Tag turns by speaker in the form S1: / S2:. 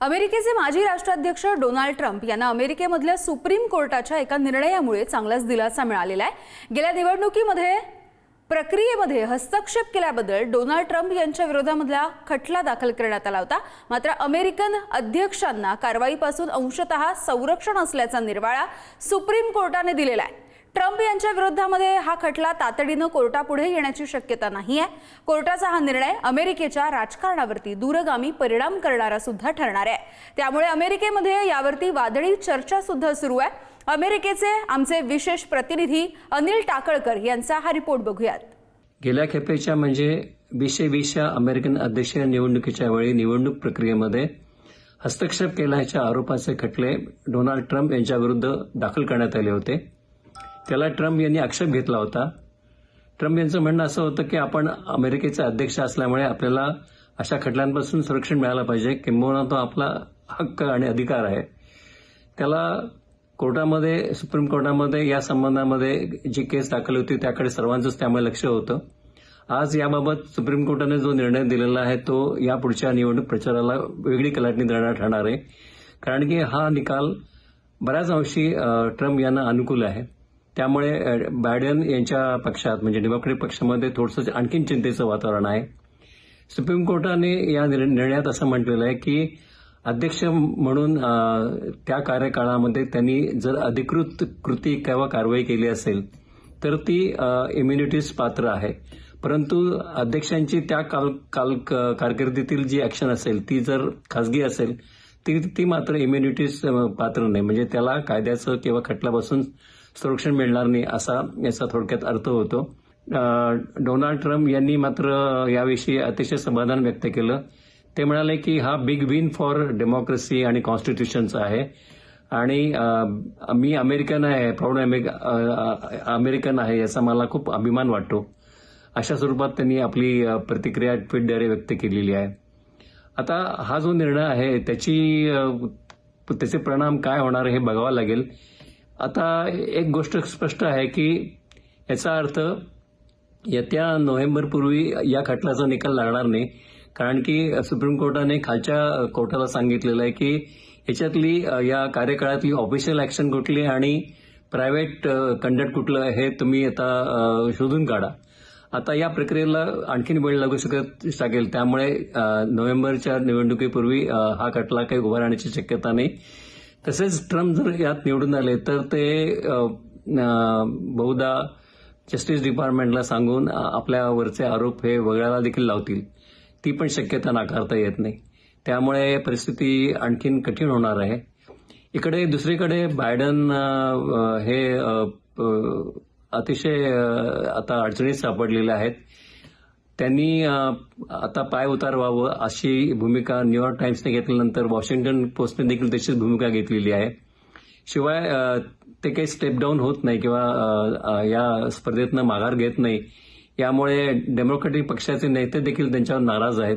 S1: अमेरिकेचे माजी राष्ट्राध्यक्ष डोनाल्ड ट्रम्प यांना अमेरिकेमधल्या सुप्रीम कोर्टाच्या एका निर्णयामुळे चांगलाच दिलासा मिळालेला आहे. गेल्या निवडणुकीमध्ये प्रक्रियेमध्ये हस्तक्षेप केल्याबद्दल डोनाल्ड ट्रम्प यांच्या विरोधामधला खटला दाखल करण्यात आला होता. मात्र अमेरिकन अध्यक्षांना कारवाईपासून अंशतः संरक्षण असल्याचा निर्वाळा सुप्रीम कोर्टाने दिलेला आहे. ट्रम्प यांच्या विरोधामध्ये हा खटला तातडीनं कोर्टापुढे येण्याची शक्यता नाही आहे कोर्टाचा हा निर्णय अमेरिकेच्या राजकारणावरती दूरगामी परिणाम करणारा सुद्धा ठरणार आहे. त्यामुळे अमेरिकेमध्ये यावरती वादळी चर्चा सुद्धा सुरू आहे. अमेरिकेचे आमचे विशेष प्रतिनिधी अनिल टाकळकर यांचा हा रिपोर्ट बघूयात.
S2: गेल्या खेपेच्या म्हणजे वीसशे वीसच्या अमेरिकन अध्यक्षीय निवडणुकीच्या वेळी निवडणूक प्रक्रियेमध्ये हस्तक्षेप केल्याच्या आरोपाचे खटले डोनाल्ड ट्रम्प यांच्याविरुद्ध दाखल करण्यात आले होते. त्याला ट्रम्प यांनी आक्षेप घेतला होता. ट्रम्प यांचं म्हणणं असं होतं की आपण अमेरिकेचे अध्यक्ष असल्यामुळे आपल्याला अशा खटल्यांपासून संरक्षण मिळालं पाहिजे. किंबहुना तो आपला हक्क आणि अधिकार आहे. त्याला कोर्टामध्ये सुप्रीम कोर्टामध्ये या संबंधामध्ये जी केस दाखल होती त्याकडे सर्वांचंच त्यामुळे लक्ष होतं. आज याबाबत सुप्रीम कोर्टाने जो निर्णय दिलेला आहे तो या पुढच्या निवडणूक प्रचाराला वेगळी कलाटणी देणार ठरणार आहे. कारण की हा निकाल बऱ्याच अंशी ट्रम्प यांना अनुकूल आहे. त्यामुळे बायडन यांच्या पक्षात म्हणजे डेमोक्रेटिक पक्षामध्ये थोडंसं आणखीन चिंतेचं वातावरण आहे. सुप्रीम कोर्टाने या निर्- निर्णयात असं म्हटलेलं आहे की अध्यक्ष म्हणून त्या कार्यकाळामध्ये त्यांनी जर अधिकृत कृती किंवा कारवाई केली असेल तर ती इम्युनिटीज पात्र आहे. परंतु अध्यक्षांची त्या काल काल क- कारकिर्दीतील जी ऍक्शन असेल ती जर खासगी असेल ती ती मात्र इम्युनिटीज पात्र नाही. म्हणजे त्याला कायद्याचं किंवा खटल्यापासून संरक्षण मिळणार नाही असा याचा थोडक्यात अर्थ होतो. डोनाल्ड ट्रम्प यांनी मात्र याविषयी अतिशय समाधान व्यक्त केलं. ते म्हणाले की हा बिग विन फॉर डेमोक्रेसी आणि कॉन्स्टिट्यूशनचा आहे. आणि मी अमेरिकन आहे प्राऊड अमेरिकन आहे याचा मला खूप अभिमान वाटतो. अशा स्वरूपात त्यांनी आपली प्रतिक्रिया ट्विटद्वारे व्यक्त केलेली आहे. आता हा जो निर्णय आहे त्याची त्याचे परिणाम काय होणार हे बघावं लागेल. आता एक गोष्ट स्पष्ट आहे की याचा अर्थ येत्या नोव्हेंबरपूर्वी या खटल्याचा निकाल लागणार नाही. कारण की सुप्रीम कोर्टाने खालच्या कोर्टाला सांगितलेलं आहे की याच्यातली या कार्यकाळातली ऑफिशियल ऍक्शन कुठली आणि प्रायव्हेट कंडक्ट कुठलं हे तुम्ही आता शोधून काढा. आता या प्रक्रियेला आणखीन वेळ लागू शकत लागेल. त्यामुळे नोव्हेंबरच्या निवडणुकीपूर्वी हा खटला काही उभा राहण्याची शक्यता नाही. तसेच ट्रम्प जर यात निवडून आले तर ते बहुधा जस्टिस डिपार्टमेंटला सांगून आपल्यावरचे आरोप हे वगळायला देखील लावतील. ती पण शक्यता नाकारता येत नाही. त्यामुळे परिस्थिती आणखीन कठीण होणार आहे. इकडे दुसरीकडे बायडन हे अतिशय आता अडचणीत सापडलेले आहेत. त्यांनी आता पाय उतार व्हावं अशी भूमिका न्यूयॉर्क टाइम्सने घेतल्यानंतर वॉशिंग्टन पोस्टने देखील तशीच भूमिका घेतलेली आहे. शिवाय ते काही स्टेप डाऊन होत नाही किंवा या स्पर्धेतनं माघार घेत नाही. यामुळे डेमोक्रेटिक पक्षाचे नेते देखील त्यांच्यावर नाराज आहेत.